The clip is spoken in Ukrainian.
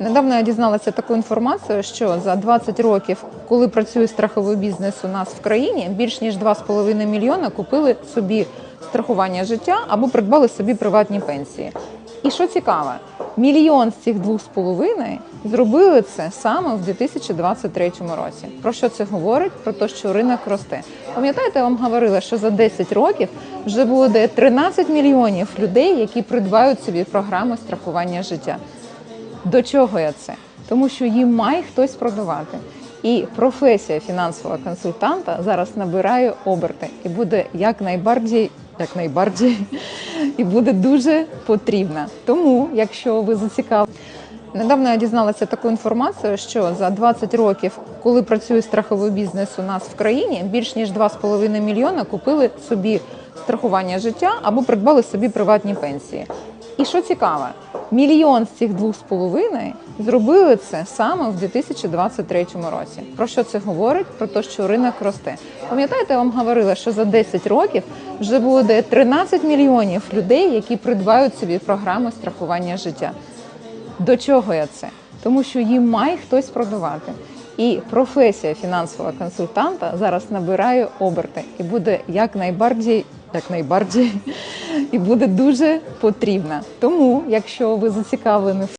Недавно я дізналася таку інформацію, що за 20 років, коли працює страховий бізнес у нас в країні, більш ніж 2,5 мільйона купили собі страхування життя або придбали собі приватні пенсії. І що цікаво, мільйон з цих 2,5 зробили це саме в 2023 році. Про що це говорить? Про те, що ринок росте. Пам'ятаєте, я вам говорила, що за 10 років вже буде 13 мільйонів людей, які придбають собі програми страхування життя. До чого я це? Тому що їм має хтось продавати. І професія фінансового консультанта зараз набирає оберти і буде якнайбарdziej, якнайбарdziej, і буде дуже потрібна. Тому, якщо ви зацікавлені, Недавно я дізналася таку інформацію, що за 20 років, коли працює страховий бізнес у нас в країні, більш ніж 2,5 мільйона купили собі страхування життя або придбали собі приватні пенсії. І що цікаво, мільйон з цих 2,5 зробили це саме в 2023 році. Про що це говорить? Про те, що ринок росте. Пам'ятаєте, я вам говорила, що за 10 років вже буде 13 мільйонів людей, які придбають собі програми страхування життя. До чого я це? Тому що їм має хтось продавати. І професія фінансового консультанта зараз набирає оберти і буде якнайбарdziej, якнайбарdziej, і буде дуже потрібна. Тому, якщо ви зацікавлені в